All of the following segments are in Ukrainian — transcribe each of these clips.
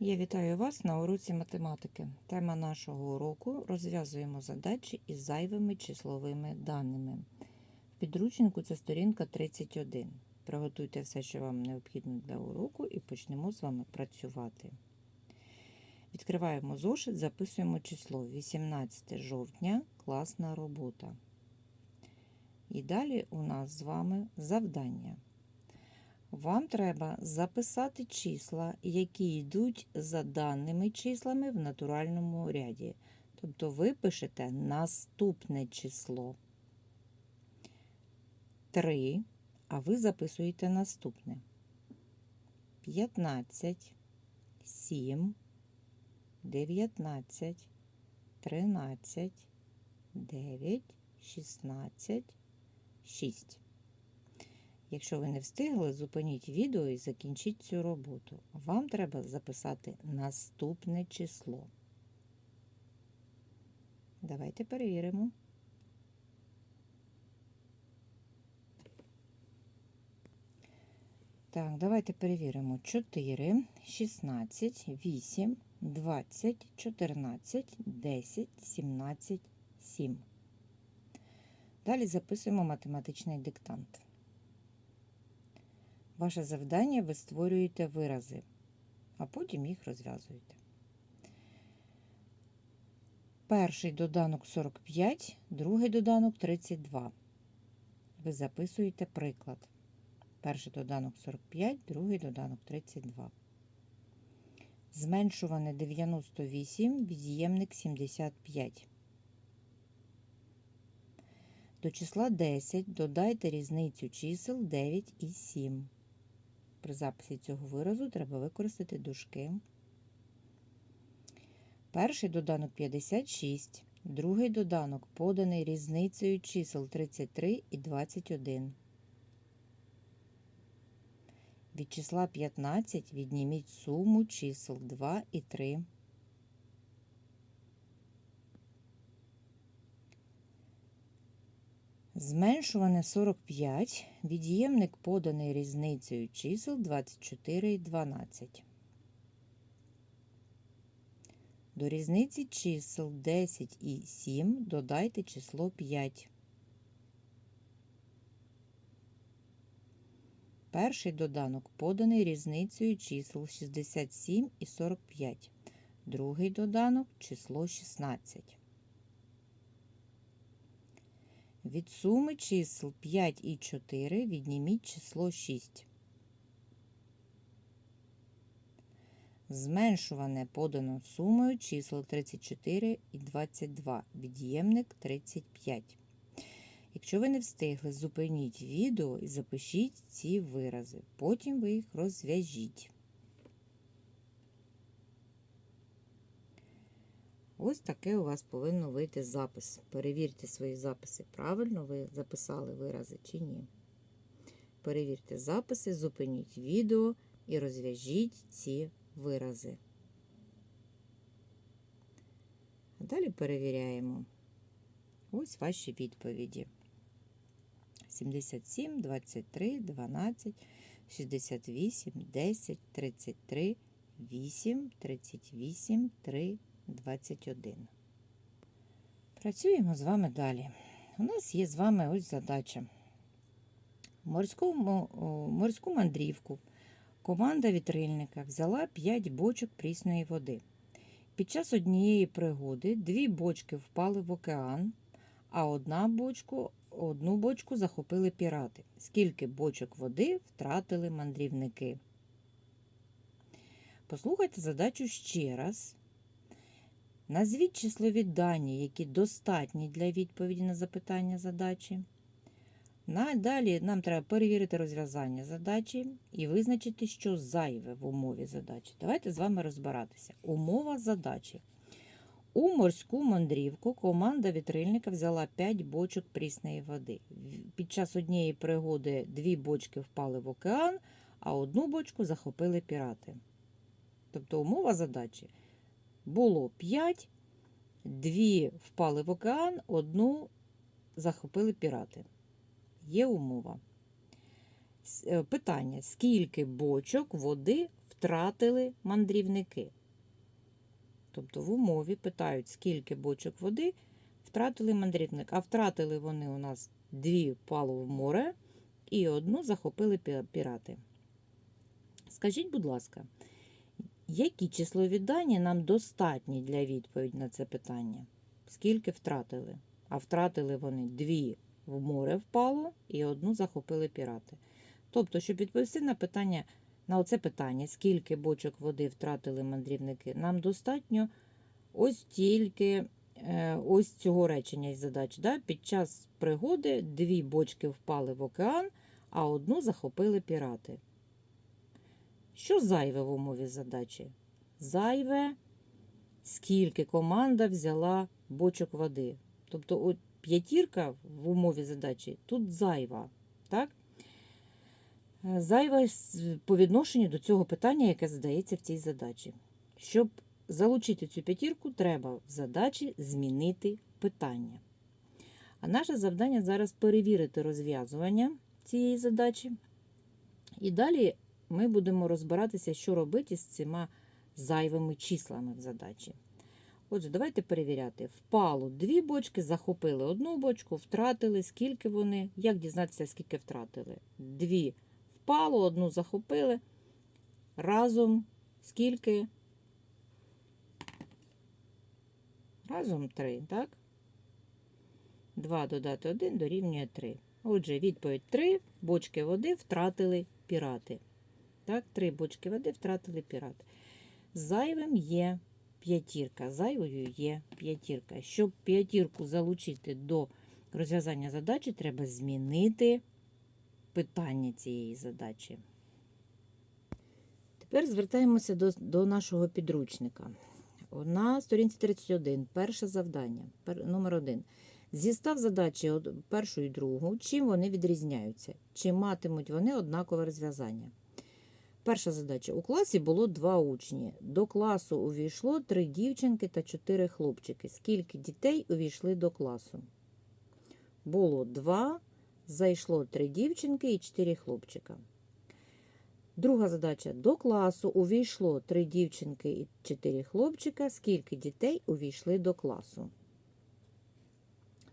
Я вітаю вас на уроці математики. Тема нашого уроку розв'язуємо задачі із зайвими числовими даними. В підручнику це сторінка 31. Приготуйте все, що вам необхідно для уроку, і почнемо з вами працювати. Відкриваємо зошит, записуємо число 18 жовтня, класна робота. І далі у нас з вами завдання. Вам треба записати числа, які йдуть за даними числами в натуральному ряді. Тобто ви пишете наступне число 3, а ви записуєте наступне 15, 7, 19, 13, 9, 16, 6. Якщо ви не встигли, зупиніть відео і закінчіть цю роботу. Вам треба записати наступне число. Давайте перевіримо. Так, давайте перевіримо. 4, 16, 8, 20, 14, 10, 17, 7. Далі записуємо математичний диктант. Ваше завдання ви створюєте вирази, а потім їх розв'язуєте. Перший доданок 45, другий доданок 32. Ви записуєте приклад. Перший доданок 45, другий доданок 32. Зменшуване 98, від'ємник 75. До числа 10 додайте різницю чисел 9 і 7. При записі цього виразу треба використати дужки. Перший доданок 56, другий доданок поданий різницею чисел 33 і 21. Від числа 15 відніміть суму чисел 2 і 3. Зменшуване 45, від'ємник поданий різницею чисел 24 і 12. До різниці чисел 10 і 7 додайте число 5. Перший доданок поданий різницею чисел 67 і 45. Другий доданок число 16. Від суми чисел 5 і 4 відніміть число 6. Зменшуване подано сумою чисел 34 і 22. Від'ємник 35. Якщо ви не встигли, зупиніть відео і запишіть ці вирази. Потім ви їх розв'яжіть. Ось таке у вас повинно вийти запис. Перевірте свої записи. Правильно ви записали вирази чи ні. Перевірте записи, зупиніть відео і розв'яжіть ці вирази. А далі перевіряємо. Ось ваші відповіді. 77, 23, 12, 68, 10, 33, 8, 38, 3, 21. Працюємо з вами далі. У нас є з вами ось задача. Морську, морську мандрівку команда вітрильника взяла 5 бочок прісної води. Під час однієї пригоди дві бочки впали в океан, а одна бочку, одну бочку захопили пірати. Скільки бочок води втратили мандрівники? Послухайте задачу ще раз. Назвіть числові дані, які достатні для відповіді на запитання задачі. Далі нам треба перевірити розв'язання задачі і визначити, що зайве в умові задачі. Давайте з вами розбиратися. Умова задачі. У морську мандрівку команда вітрильника взяла 5 бочок прісної води. Під час однієї пригоди дві бочки впали в океан, а одну бочку захопили пірати. Тобто умова задачі було 5, дві впали в океан, одну захопили пірати. Є умова. Питання: скільки бочок води втратили мандрівники. Тобто в умові питають, скільки бочок води втратили мандрівник. А втратили вони у нас дві впало в море і одну захопили пірати. Скажіть, будь ласка, які числові дані нам достатні для відповіді на це питання? Скільки втратили? А втратили вони дві в море впало і одну захопили пірати. Тобто, щоб відповісти на питання, на оце питання, скільки бочок води втратили мандрівники, нам достатньо ось тільки е, ось цього речення із задач. Да? Під час пригоди дві бочки впали в океан, а одну захопили пірати. Що зайве в умові задачі? Зайве, скільки команда взяла бочок води. Тобто от п'ятірка в умові задачі тут зайва. Так? Е, Зайва по відношенню до цього питання, яке задається в цій задачі. Щоб залучити цю п'ятірку, треба в задачі змінити питання. А наше завдання зараз перевірити розв'язування цієї задачі. І далі ми будемо розбиратися, що робити з цими зайвими числами в задачі. Отже, давайте перевіряти. Впало дві бочки, захопили одну бочку, втратили, скільки вони. Як дізнатися, скільки втратили? Дві впало, одну захопили. Разом скільки? Разом три, так? 2 додати 1 дорівнює 3. Отже, відповідь 3 бочки води втратили пірати. Так, 3 бочки води втратили пірати. Зайвим є п'ятірка. Зайвою є п'ятірка. Щоб п'ятірку залучити до розв'язання задачі, треба змінити питання цієї задачі. Тепер звертаємося до, до нашого підручника. На сторінці 31, перше завдання, пер, номер 1. Зістав задачі першу і другу, чим вони відрізняються? Чи матимуть вони однакове розв'язання? Перша задача. У класі було два учні. До класу увійшло три дівчинки та чотири хлопчики. Скільки дітей увійшли до класу? Було два, зайшло три дівчинки і чотири хлопчика. Друга задача. До класу увійшло три дівчинки і чотири хлопчика. Скільки дітей увійшли до класу?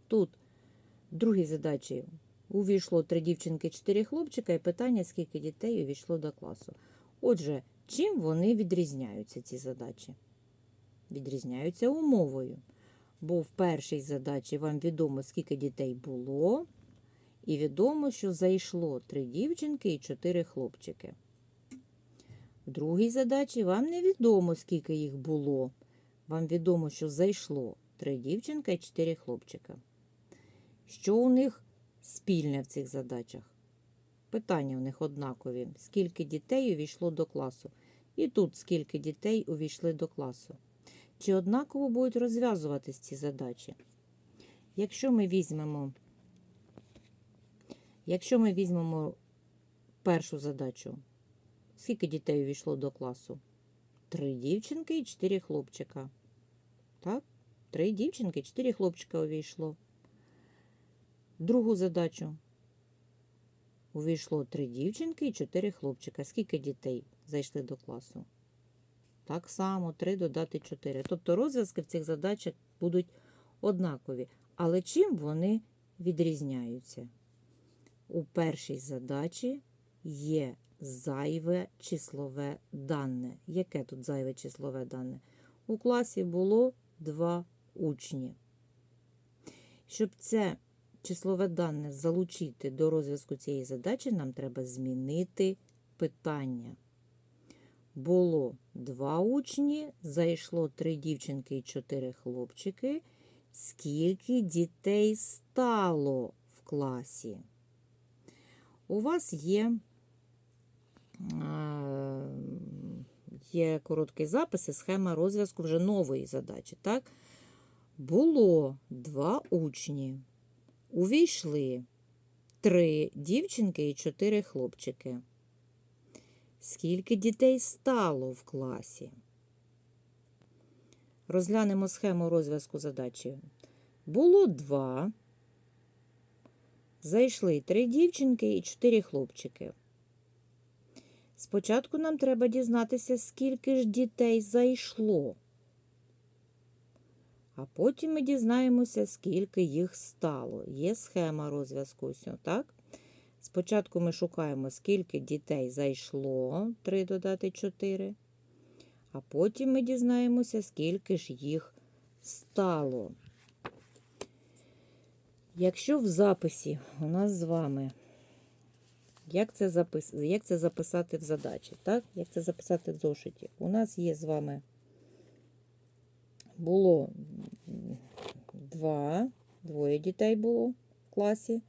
Тут в другій задачі увійшло три дівчинки, чотири хлопчика, і питання, скільки дітей увійшло до класу. Отже, чим вони відрізняються, ці задачі? Відрізняються умовою. Бо в першій задачі вам відомо, скільки дітей було, і відомо, що зайшло три дівчинки і чотири хлопчики. В другій задачі вам невідомо, скільки їх було. Вам відомо, що зайшло три дівчинка і чотири хлопчика. Що у них спільне в цих задачах? Питання у них однакові. Скільки дітей увійшло до класу? І тут скільки дітей увійшли до класу. Чи однаково будуть розв'язуватись ці задачі? Якщо ми візьмемо, якщо ми візьмемо першу задачу, скільки дітей увійшло до класу? Три дівчинки і чотири хлопчика. Так? Три дівчинки, чотири хлопчика увійшло. Другу задачу. Увійшло три дівчинки і чотири хлопчика. Скільки дітей зайшли до класу? Так само 3 додати 4. Тобто розв'язки в цих задачах будуть однакові. Але чим вони відрізняються? У першій задачі є зайве числове дане. Яке тут зайве числове дане? У класі було два учні. Щоб це числове дане залучити до розв'язку цієї задачі, нам треба змінити питання. Було два учні, зайшло три дівчинки і чотири хлопчики. Скільки дітей стало в класі? У вас є, е, є короткий запис і схема розв'язку вже нової задачі. Так? Було два учні. Увійшли три дівчинки і чотири хлопчики. Скільки дітей стало в класі? Розглянемо схему розв'язку задачі. Було два. Зайшли три дівчинки і чотири хлопчики. Спочатку нам треба дізнатися, скільки ж дітей зайшло. А потім ми дізнаємося, скільки їх стало. Є схема розв'язку. Так? Спочатку ми шукаємо, скільки дітей зайшло, 3 додати 4. А потім ми дізнаємося, скільки ж їх стало. Якщо в записі у нас з вами, як це, запис... як це записати в задачі? Так? Як це записати в зошиті? У нас є з вами було два, двоє дітей було в класі.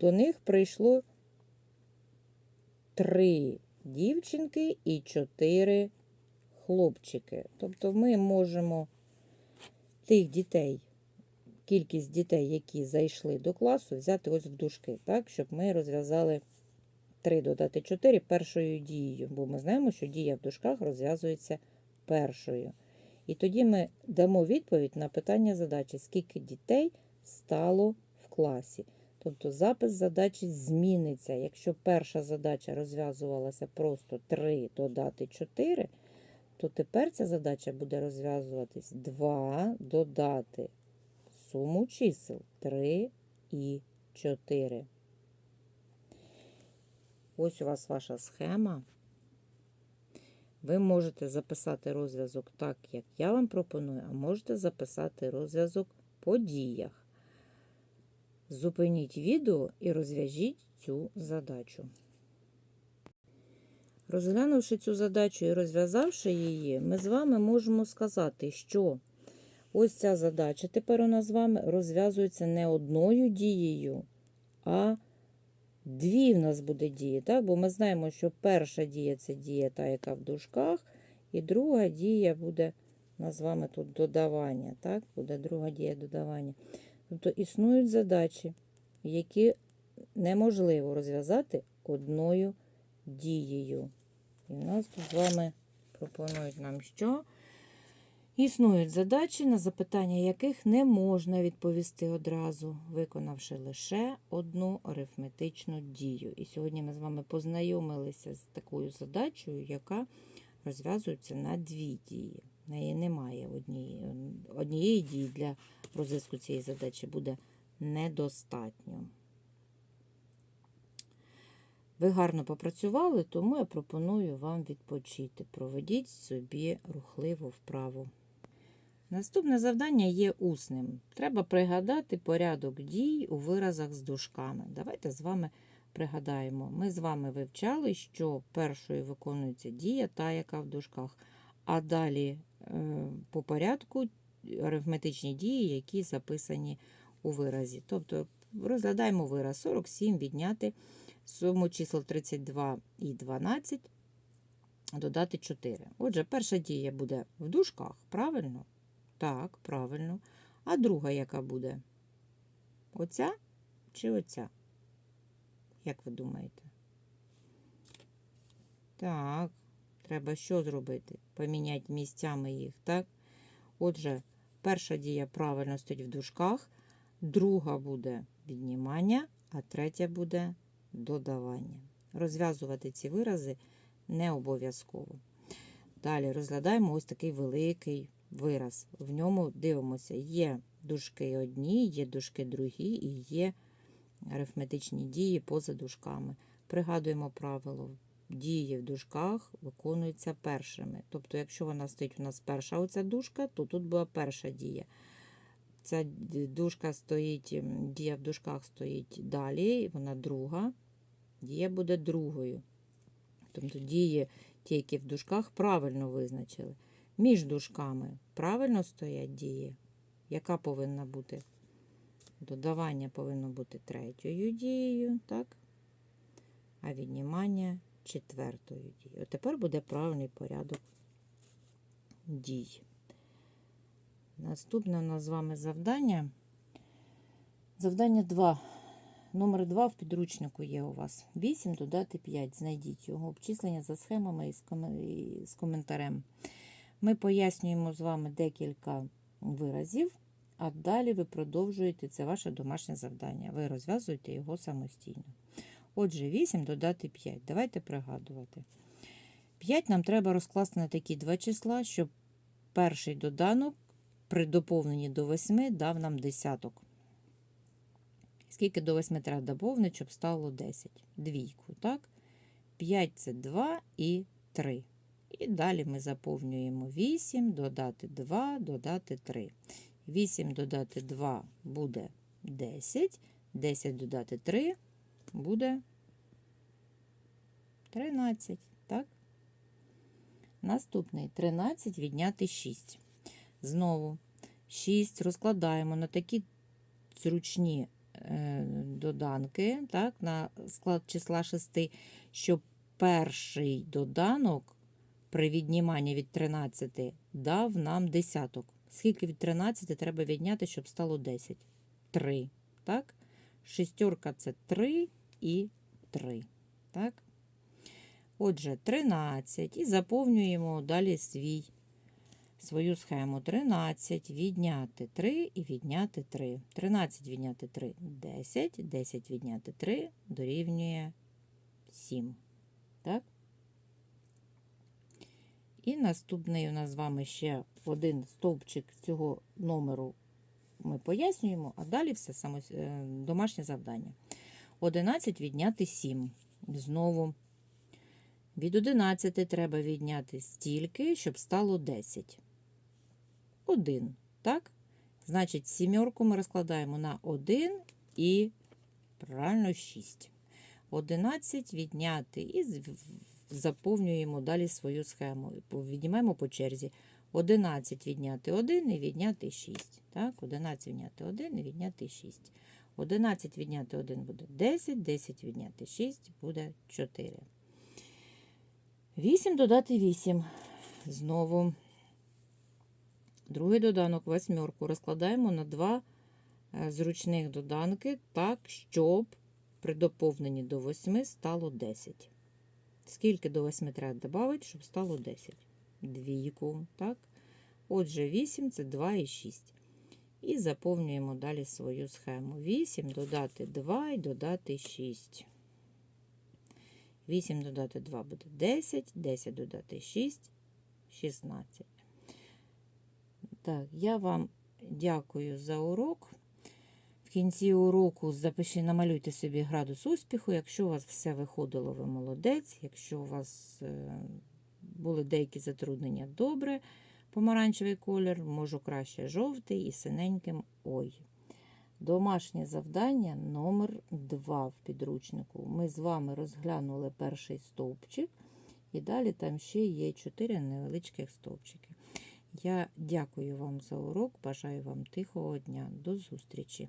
До них прийшло три дівчинки і чотири хлопчики. Тобто ми можемо тих дітей, кількість дітей, які зайшли до класу, взяти ось в дужки, так, щоб ми розв'язали 3 додати 4 першою дією, бо ми знаємо, що дія в дужках розв'язується першою. І тоді ми дамо відповідь на питання задачі, скільки дітей стало в класі. Тобто запис задачі зміниться. Якщо перша задача розв'язувалася просто 3 додати 4, то тепер ця задача буде розв'язуватись 2 додати суму чисел 3 і 4. Ось у вас ваша схема. Ви можете записати розв'язок так, як я вам пропоную, а можете записати розв'язок по діях. Зупиніть відео і розв'яжіть цю задачу. Розглянувши цю задачу і розв'язавши її, ми з вами можемо сказати, що ось ця задача тепер у нас з вами розв'язується не одною дією, а дві в нас буде дії. Так? Бо ми знаємо, що перша дія це дія та, яка в дужках, і друга дія буде з вами тут додавання. Так? Буде друга дія додавання. Тобто існують задачі, які неможливо розв'язати одною дією. І в нас тут з вами пропонують нам що? Існують задачі, на запитання яких не можна відповісти одразу, виконавши лише одну арифметичну дію. І сьогодні ми з вами познайомилися з такою задачею, яка розв'язується на дві дії. В неї немає однієї, однієї дії для розв'язку цієї задачі буде недостатньо. Ви гарно попрацювали, тому я пропоную вам відпочити. Проведіть собі рухливу вправу. Наступне завдання є усним. Треба пригадати порядок дій у виразах з дужками. Давайте з вами пригадаємо. Ми з вами вивчали, що першою виконується дія, та, яка в дужках, а далі е, по порядку арифметичні дії, які записані у виразі. Тобто розглядаємо вираз 47 відняти суму чисел 32 і 12, додати 4. Отже, перша дія буде в дужках, правильно? Так, правильно. А друга яка буде? Оця чи оця? Як ви думаєте? Так, треба що зробити? Поміняти місцями їх, так? Отже, перша дія правильно стоїть в дужках, друга буде віднімання, а третя буде додавання. Розв'язувати ці вирази не обов'язково. Далі розглядаємо ось такий великий вираз. В ньому дивимося, є дужки одні, є дужки другі і є арифметичні дії поза дужками. Пригадуємо правило. Дії в дужках виконуються першими. Тобто, якщо вона стоїть у нас перша оця дужка, то тут була перша дія. Ця дужка стоїть, дія в дужках стоїть далі, вона друга. Дія буде другою. Тобто дії, ті, які в дужках, правильно визначили. Між дужками правильно стоять дії. Яка повинна бути? Додавання повинно бути третьою дією, так? А віднімання четвертою дією. От тепер буде правильний порядок дій. Наступне у нас з вами завдання. Завдання 2. Номер 2 в підручнику є у вас. 8 додати 5. Знайдіть його обчислення за схемами і з, коментарем. Ми пояснюємо з вами декілька виразів, а далі ви продовжуєте це ваше домашнє завдання. Ви розв'язуєте його самостійно. Отже, 8 додати 5. Давайте пригадувати. 5 нам треба розкласти на такі два числа, щоб перший доданок при доповненні до 8 дав нам десяток. Скільки до 8 треба доповнити, щоб стало 10? Двійку, так? 5 це 2 і 3. І далі ми заповнюємо 8, додати 2, додати 3. 8 додати 2 буде 10. 10 додати 3 буде 13. Так? Наступний 13 відняти 6. Знову 6 розкладаємо на такі зручні е, доданки, так, на склад числа 6, щоб перший доданок при відніманні від 13 дав нам десяток. Скільки від 13 треба відняти, щоб стало 10? 3. Так? Шестерка це 3 і 3. Так? Отже, 13. І заповнюємо далі свій, свою схему. 13 відняти 3 і відняти 3. 13 відняти 3 10. 10 відняти 3 дорівнює 7. Так? І наступний у нас з вами ще один стовпчик цього номеру ми пояснюємо, а далі все само, е, домашнє завдання. 11 відняти 7. Знову від 11 треба відняти стільки, щоб стало 10. 1. Так? Значить, сімерку ми розкладаємо на 1 і правильно 6. 11 відняти і заповнюємо далі свою схему. Віднімаємо по черзі. 11 відняти 1 і відняти 6. Так, 11 відняти 1 і відняти 6. 11 відняти 1 буде 10, 10 відняти 6 буде 4. 8 додати 8. Знову другий доданок восьмерку розкладаємо на два е, зручних доданки так, щоб при доповненні до 8 стало 10. Скільки до 8 треба додати, щоб стало 10? Двійку, так? Отже, 8 це 2 і 6. І заповнюємо далі свою схему. 8 додати 2 і додати 6. 8 додати 2 буде 10, 10 додати 6, 16. Так, я вам дякую за урок. Кінці уроку запишіть, намалюйте собі градус успіху. Якщо у вас все виходило, ви молодець. Якщо у вас е, були деякі затруднення, добре. Помаранчевий колір, можу краще жовтий і синеньким ой. Домашнє завдання номер 2 в підручнику. Ми з вами розглянули перший стовпчик, і далі там ще є 4 невеличких стовпчики. Я дякую вам за урок, бажаю вам тихого дня. До зустрічі!